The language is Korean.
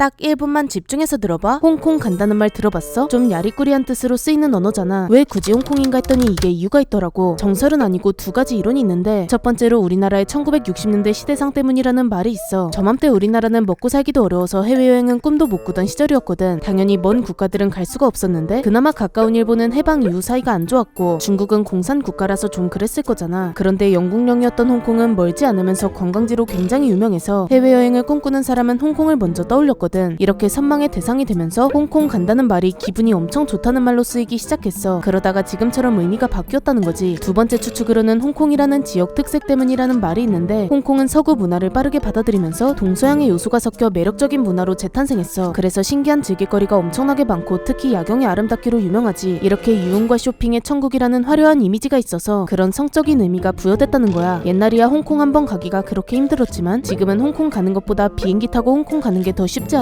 딱 1분만 집중해서 들어봐. 홍콩 간다는 말 들어봤어? 좀 야리꾸리한 뜻으로 쓰이는 언어잖아. 왜 굳이 홍콩인가 했더니 이게 이유가 있더라고. 정설은 아니고 두 가지 이론이 있는데 첫 번째로 우리나라의 1960년대 시대상 때문이라는 말이 있어. 저맘때 우리나라는 먹고 살기도 어려워서 해외여행은 꿈도 못 꾸던 시절이었거든. 당연히 먼 국가들은 갈 수가 없었는데 그나마 가까운 일본은 해방 이후 사이가 안 좋았고 중국은 공산 국가라서 좀 그랬을 거잖아. 그런데 영국령이었던 홍콩은 멀지 않으면서 관광지로 굉장히 유명해서 해외여행을 꿈꾸는 사람은 홍콩을 먼저 떠올렸거든. 이렇게 선망의 대상이 되면서 홍콩 간다는 말이 기분이 엄청 좋다는 말로 쓰이기 시작했어. 그러다가 지금처럼 의미가 바뀌었다는 거지. 두 번째 추측으로는 홍콩이라는 지역 특색 때문이라는 말이 있는데 홍콩은 서구 문화를 빠르게 받아들이면서 동서양의 요소가 섞여 매력적인 문화로 재탄생했어. 그래서 신기한 즐길거리가 엄청나게 많고 특히 야경이 아름답기로 유명하지. 이렇게 유흥과 쇼핑의 천국이라는 화려한 이미지가 있어서 그런 성적인 의미가 부여됐다는 거야. 옛날이야 홍콩 한번 가기가 그렇게 힘들었지만 지금은 홍콩 가는 것보다 비행기 타고 홍콩 가는 게 더 쉽지